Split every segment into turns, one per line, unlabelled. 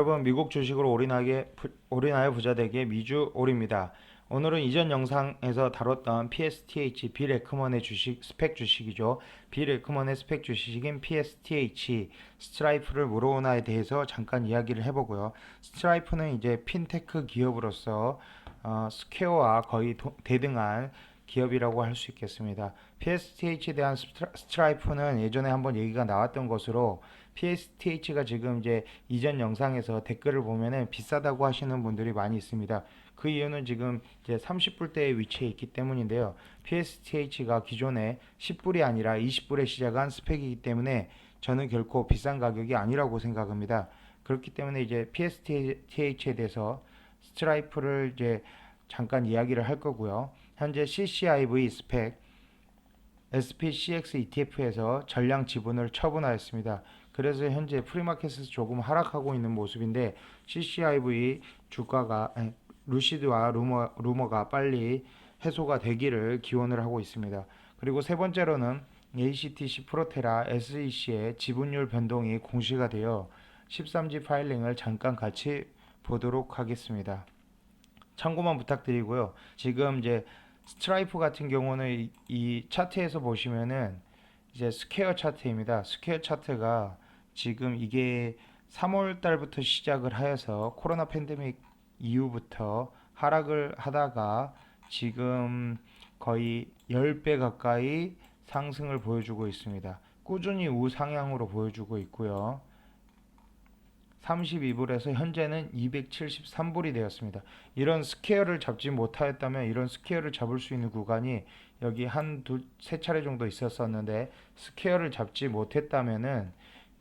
여러분 미국 주식으로 올인하게 부- 올인하여 부자 되기의 미주 올입니다. 오늘은 이전 영상에서 다뤘던 PSTH 빌 에크먼의 주식 스펙 주식이죠. 빌 에크먼의 스펙 주식인 PSTH 스트라이프를 물어오나에 대해서 잠깐 이야기를 해보고요. 스트라이프는 이제 핀테크 기업으로서 어, 스퀘어와 거의 도- 대등한 기업이라고 할 수 있겠습니다. PSTH에 대한 스트라- 스트라이프는 예전에 한번 얘기가 나왔던 것으로 PSTH가 지금 이제 이전 영상에서 댓글을 보면은 비싸다고 하시는 분들이 많이 있습니다. 그 이유는 지금 이제 30불대에 위치해 있기 때문인데요. PSTH가 기존에 10불이 아니라 20불에 시작한 스펙이기 때문에 저는 결코 비싼 가격이 아니라고 생각합니다. 그렇기 때문에 이제 PSTH에 대해서 스트라이프를 이제 잠깐 이야기를 할 거고요. 현재 CCIV 스펙 SPCX ETF에서 전량 지분을 처분하였습니다. 그래서 현재 프리마켓에서 조금 하락하고 있는 모습인데 CCIV 주가가 루시드와 루머, 루머가 빨리 해소가 되기를 기원을 하고 있습니다. 그리고 세 번째로는 ACTC 프로테라 SEC의 지분율 변동이 공시가 되어 13지 파일링을 잠깐 같이 보도록 하겠습니다. 참고만 부탁드리고요. 지금 이제 스트라이프 같은 경우는 이, 이 차트에서 보시면은 이제 스퀘어 차트입니다. 스퀘어 차트가 지금 이게 3월 달부터 시작을 하여서 코로나 팬데믹 이후부터 하락을 하다가 지금 거의 10배 가까이 상승을 보여주고 있습니다. 꾸준히 우상향으로 보여주고 있고요. 32불에서 현재는 273불이 되었습니다. 이런 스퀘어를 잡지 못하였다면 이런 스퀘어를 잡을 수 있는 구간이 여기 한 두 세 차례 정도 있었었는데 스퀘어를 잡지 못했다면은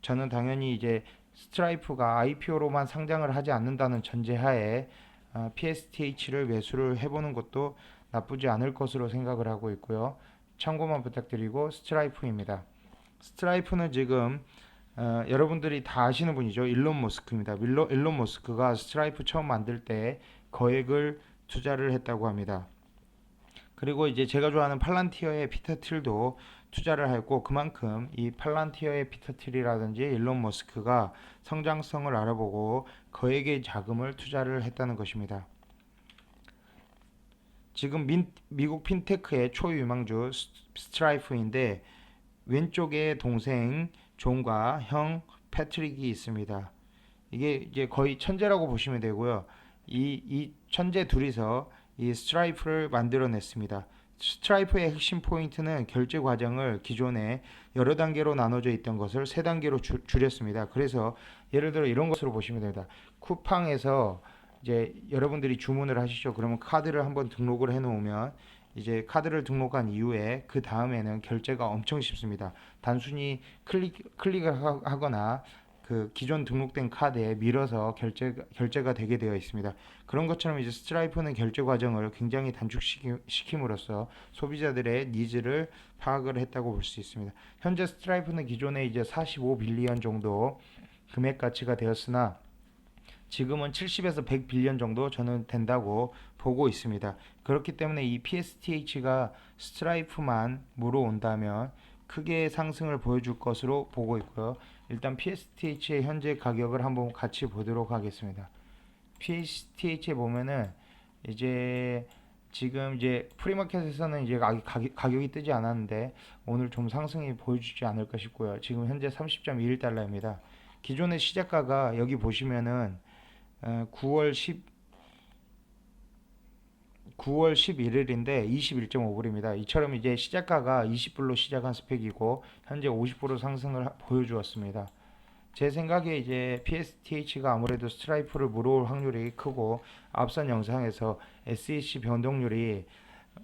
저는 당연히 이제 스트라이프가 IPO로만 상장을 하지 않는다는 전제하에 어, PSTH를 매수를 해보는 것도 나쁘지 않을 것으로 생각을 하고 있고요. 참고만 부탁드리고 스트라이프입니다. 스트라이프는 지금 어, 여러분들이 다 아시는 분이죠. 일론 머스크입니다. 일론, 일론 머스크가 스트라이프 처음 만들 때 거액을 투자를 했다고 합니다. 그리고 이제 제가 좋아하는 팔란티어의 피터 틸도 투자를 했고 그만큼 이 팔란티어의 피터 틸이라든지 일론 머스크가 성장성을 알아보고 거액의 자금을 투자를 했다는 것입니다. 지금 민, 미국 핀테크의 초유망주 스- 스트라이프인데 왼쪽에 동생 존과 형 패트릭이 있습니다. 이게 이제 거의 천재라고 보시면 되고요. 이, 이 천재 둘이서 이 스트라이프를 만들어냈습니다. 스트라이프의 핵심 포인트는 결제 과정을 기존에 여러 단계로 나눠져 있던 것을 세 단계로 줄- 줄였습니다. 그래서 예를 들어 이런 것으로 보시면 됩니다. 쿠팡에서 이제 여러분들이 주문을 하시죠. 그러면 카드를 한번 등록을 해 놓으면 이제 카드를 등록한 이후에 그 다음에는 결제가 엄청 쉽습니다. 단순히 클릭 클릭을 하- 하거나 그 기존 등록된 카드에 밀어서 결제 결제가 되게 되어 있습니다. 그런 것처럼 이제 스트라이프는 결제 과정을 굉장히 단축시킴으로써 소비자들의 니즈를 파악을 했다고 볼 수 있습니다. 현재 스트라이프는 기존에 이제 45 빌리언 정도 금액 가치가 되었으나 지금은 70에서 100 빌리언 정도 저는 된다고 보고 있습니다. 그렇기 때문에 이 PSTH가 스트라이프만 물어온다면 크게 상승을 보여줄 것으로 보고 있고요. 일단 PSTH의 현재 가격을 한번 같이 보도록 하겠습니다. PSTH에 보면은 이제 지금 이제 프리마켓에서는 이제 가격, 가격- 가격이 뜨지 않았는데 오늘 좀 상승이 보여주지 않을까 싶고요. 지금 현재 30.21달러입니다. 기존의 시작가가 여기 보시면은 어, 9월 10 9월 11일인데 21.5불입니다. 이처럼 이제 시작가가 20불로 시작한 스펙이고 현재 50% 상승을 하- 보여주었습니다. 제 생각에 이제 PSTH가 아무래도 스트라이프를 물어올 확률이 크고 앞선 영상에서 SEC 변동률이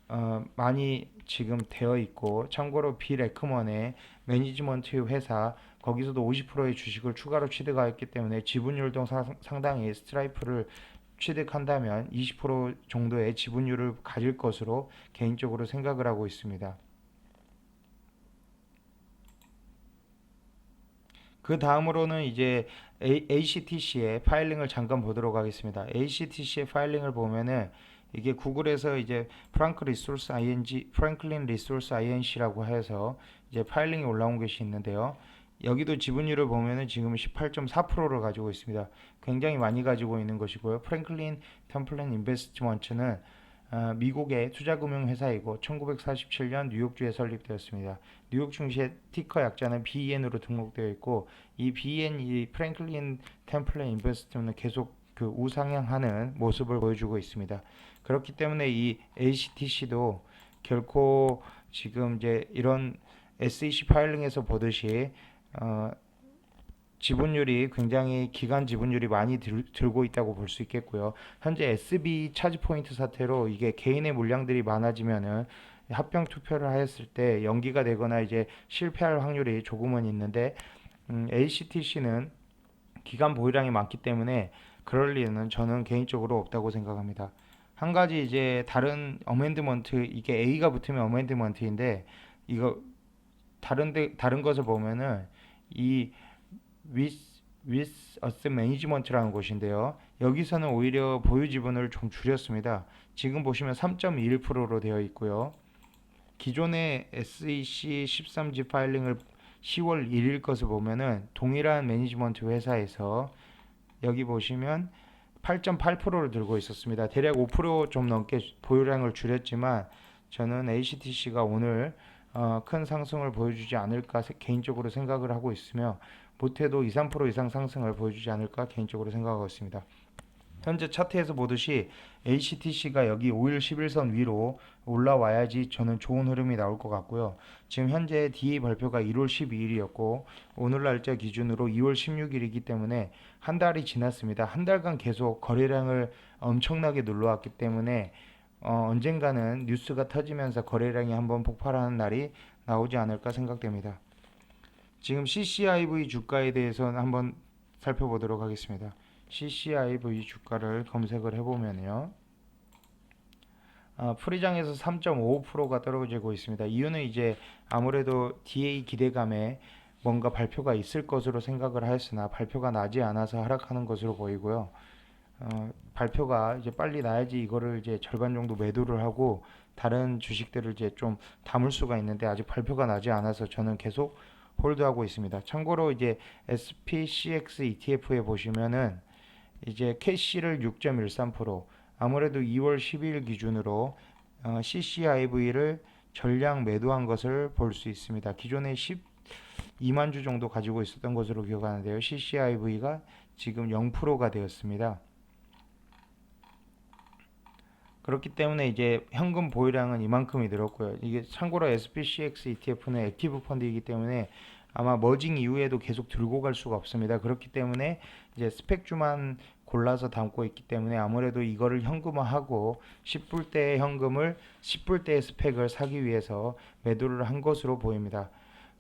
어, 많이 지금 되어 있고 참고로 빌 에크먼의 매니지먼트 회사 거기서도 50%의 주식을 추가로 취득하였기 때문에 지분율도 사- 상당히 스트라이프를 취득한다면 20% 정도의 지분율을 가질 것으로 개인적으로 생각을 하고 있습니다. 그 다음으로는 이제 ACTC의 파일링을 잠깐 보도록 하겠습니다. ACTC의 파일링을 보면은 이게 구글에서 이제 프랑크 리소스 ING, 프랭클린 리소스 INC라고 해서 이제 파일링이 올라온 것이 있는데요. 여기도 지분율을 보면은 지금 18.4%를 가지고 있습니다. 굉장히 많이 가지고 있는 것이고요. 프랭클린 템플랜 인베스트먼트는 어, 미국의 투자금융 회사이고 1947년 뉴욕주에 설립되었습니다. 뉴욕 증시의 티커 약자는 BEN으로 등록되어 있고 이 BEN 이 프랭클린 템플랜 인베스트먼트는 계속 그 우상향하는 모습을 보여주고 있습니다. 그렇기 때문에 이 ACTC도 결코 지금 이제 이런 SEC 파일링에서 보듯이 어, 지분율이 굉장히 기간 지분율이 많이 들, 들고 있다고 볼 수 있겠고요. 현재 SB 차지 포인트 사태로 이게 개인의 물량들이 많아지면은 합병 투표를 하였을 때 연기가 되거나 이제 실패할 확률이 조금은 있는데 음, ACTC는 기간 보유량이 많기 때문에 그럴 리는 저는 개인적으로 없다고 생각합니다. 한 가지 이제 다른 어멘드먼트 이게 A가 붙으면 어멘드먼트인데 이거 다른 데 다른 것을 보면은 이 with with asset management라는 곳인데요. 여기서는 오히려 보유 지분을 좀 줄였습니다. 지금 보시면 3.21%로 되어 있고요. 기존의 SEC 13G 파일링을 10월 1일 것을 보면은 동일한 매니지먼트 회사에서 여기 보시면 8.8%를 들고 있었습니다. 대략 5%좀 넘게 보유량을 줄였지만 저는 ACTC가 오늘 어, 큰 상승을 보여주지 않을까 세- 개인적으로 생각을 하고 있으며 못해도 2, 3% 이상 상승을 보여주지 않을까 개인적으로 생각하고 있습니다. 현재 차트에서 보듯이 ACTC가 여기 5일 11선 위로 올라와야지 저는 좋은 흐름이 나올 것 같고요. 지금 현재 DA 발표가 1월 12일이었고 오늘 날짜 기준으로 2월 16일이기 때문에 한 달이 지났습니다. 한 달간 계속 거래량을 엄청나게 눌러왔기 때문에 어, 언젠가는 뉴스가 터지면서 거래량이 한번 폭발하는 날이 나오지 않을까 생각됩니다. 지금 CCIV 주가에 대해서는 한번 살펴보도록 하겠습니다. CCIV 주가를 검색을 해보면요. 아, 프리장에서 3.55%가 떨어지고 있습니다. 이유는 이제 아무래도 DA 기대감에 뭔가 발표가 있을 것으로 생각을 하였으나 발표가 나지 않아서 하락하는 것으로 보이고요. 어, 발표가 이제 빨리 나야지 이거를 이제 절반 정도 매도를 하고 다른 주식들을 이제 좀 담을 수가 있는데 아직 발표가 나지 않아서 저는 계속 홀드하고 있습니다. 참고로 이제 SPCX ETF에 보시면은 이제 캐시를 6.13% 아무래도 2월 12일 기준으로 어, CCIV를 전량 매도한 것을 볼 수 있습니다. 기존에 12만 주 정도 가지고 있었던 것으로 기억하는데요. CCIV가 지금 0%가 되었습니다. 그렇기 때문에 이제 현금 보유량은 이만큼이 늘었고요. 이게 참고로 SPCX ETF는 액티브 펀드이기 때문에 아마 머징 이후에도 계속 들고 갈 수가 없습니다. 그렇기 때문에 이제 스펙주만 골라서 담고 있기 때문에 아무래도 이거를 현금화하고 10불 대의 현금을 10불 대의 스펙을 사기 위해서 매도를 한 것으로 보입니다.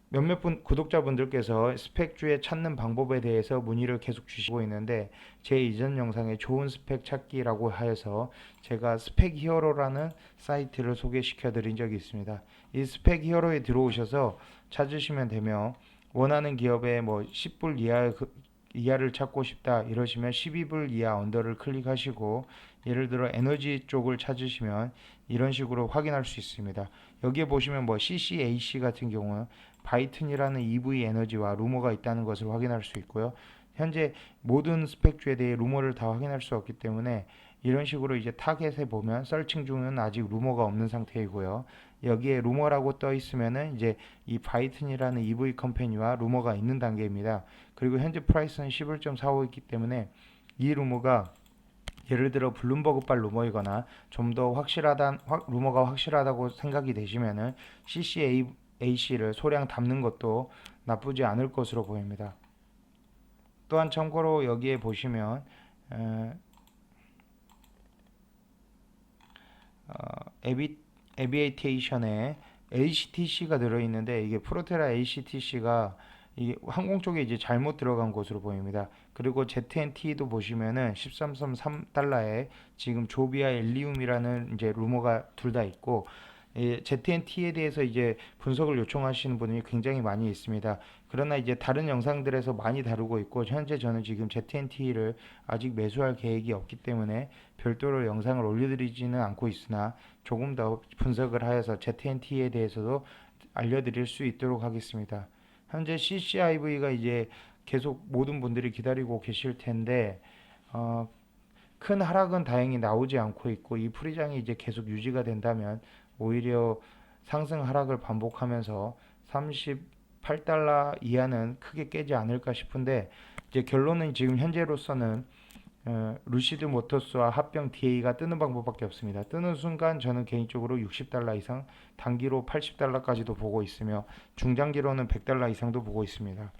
몇몇 분 구독자분들께서 스펙주에 찾는 방법에 대해서 문의를 계속 주시고 있는데 제 이전 영상에 좋은 스펙 찾기라고 하여서 제가 스펙 히어로라는 사이트를 소개시켜 드린 적이 있습니다. 이 스펙 히어로에 들어오셔서 찾으시면 되며 원하는 기업에 뭐 10불 이하 그 이하를 찾고 싶다 이러시면 12불 이하 언더를 클릭하시고 예를 들어 에너지 쪽을 찾으시면 이런 식으로 확인할 수 있습니다. 여기에 보시면 뭐 CCAC 같은 경우는 바이튼이라는 EV 에너지와 루머가 있다는 것을 확인할 수 있고요. 현재 모든 스펙주에 대해 루머를 다 확인할 수 없기 때문에 이런 식으로 이제 타겟에 보면 서칭 중은 아직 루머가 없는 상태이고요. 여기에 루머라고 떠 있으면은 이제 이 바이튼이라는 EV 컴퍼니와 루머가 있는 단계입니다. 그리고 현재 프라이스는 11.45 있기 때문에 이 루머가 예를 들어 블룸버그발 루머이거나 좀 더 확실하다 확, 루머가 확실하다고 생각이 되시면은 CCAC를 소량 담는 것도 나쁘지 않을 것으로 보입니다. 또한 참고로 여기에 보시면 에, 어, 에비 에비에이테이션에 ACTC가 들어있는데 이게 프로테라 ACTC가 이게 항공 쪽에 이제 잘못 들어간 것으로 보입니다. 그리고 ZNT도 보시면은 13.3달러에 지금 조비아 엘리움이라는 이제 루머가 둘 다 있고 예, ZNT에 대해서 이제 분석을 요청하시는 분이 굉장히 많이 있습니다. 그러나 이제 다른 영상들에서 많이 다루고 있고 현재 저는 지금 ZNT를 아직 매수할 계획이 없기 때문에 별도로 영상을 올려드리지는 않고 있으나 조금 더 분석을 하여서 ZNT에 대해서도 알려드릴 수 있도록 하겠습니다. 현재 CCIV가 이제 계속 모든 분들이 기다리고 계실 텐데 어, 큰 하락은 다행히 나오지 않고 있고 이 프리장이 이제 계속 유지가 된다면 오히려 상승 하락을 반복하면서 38달러 이하는 크게 깨지 않을까 싶은데 이제 결론은 지금 현재로서는 어, 루시드 모터스와 합병 DA가 뜨는 방법밖에 없습니다. 뜨는 순간 저는 개인적으로 60달러 이상, 단기로 80달러까지도 보고 있으며 중장기로는 100달러 이상도 보고 있습니다.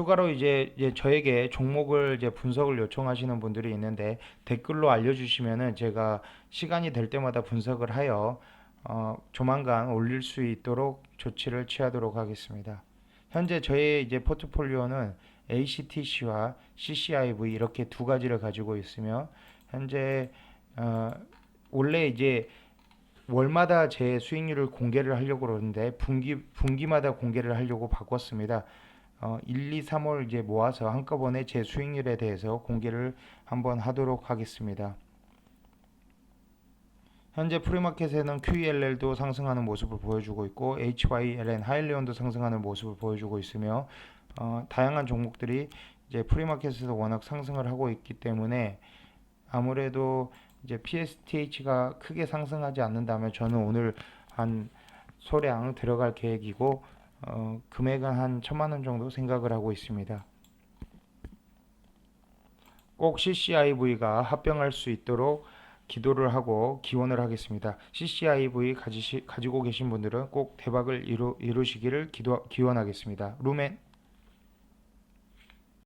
추가로 이제, 저에게 종목을 이제 분석을 요청하시는 분들이 있는데 댓글로 알려주시면은 제가 시간이 될 때마다 분석을 하여 어, 조만간 올릴 수 있도록 조치를 취하도록 하겠습니다. 현재 저의 이제 포트폴리오는 ACTC와 CCIV 이렇게 두 가지를 가지고 있으며 현재 어, 원래 이제 월마다 제 수익률을 공개를 하려고 그러는데 분기 분기마다 공개를 하려고 바꿨습니다. 어, 1, 2, 3월 이제 모아서 한꺼번에 제 수익률에 대해서 공개를 한번 하도록 하겠습니다. 현재 프리마켓에는 QELL도 상승하는 모습을 보여주고 있고 HYLN 하일리온도 상승하는 모습을 보여주고 있으며 어, 다양한 종목들이 이제 프리마켓에서 워낙 상승을 하고 있기 때문에 아무래도 이제 PSTH가 크게 상승하지 않는다면 저는 오늘 한 소량 들어갈 계획이고 어, 금액은 한 천만 원 정도 생각을 하고 있습니다. 꼭 CCIV가 합병할 수 있도록 기도를 하고 기원을 하겠습니다. CCIV 가지시, 가지고 계신 분들은 꼭 대박을 이루, 이루시기를 기도, 기원하겠습니다. 루멘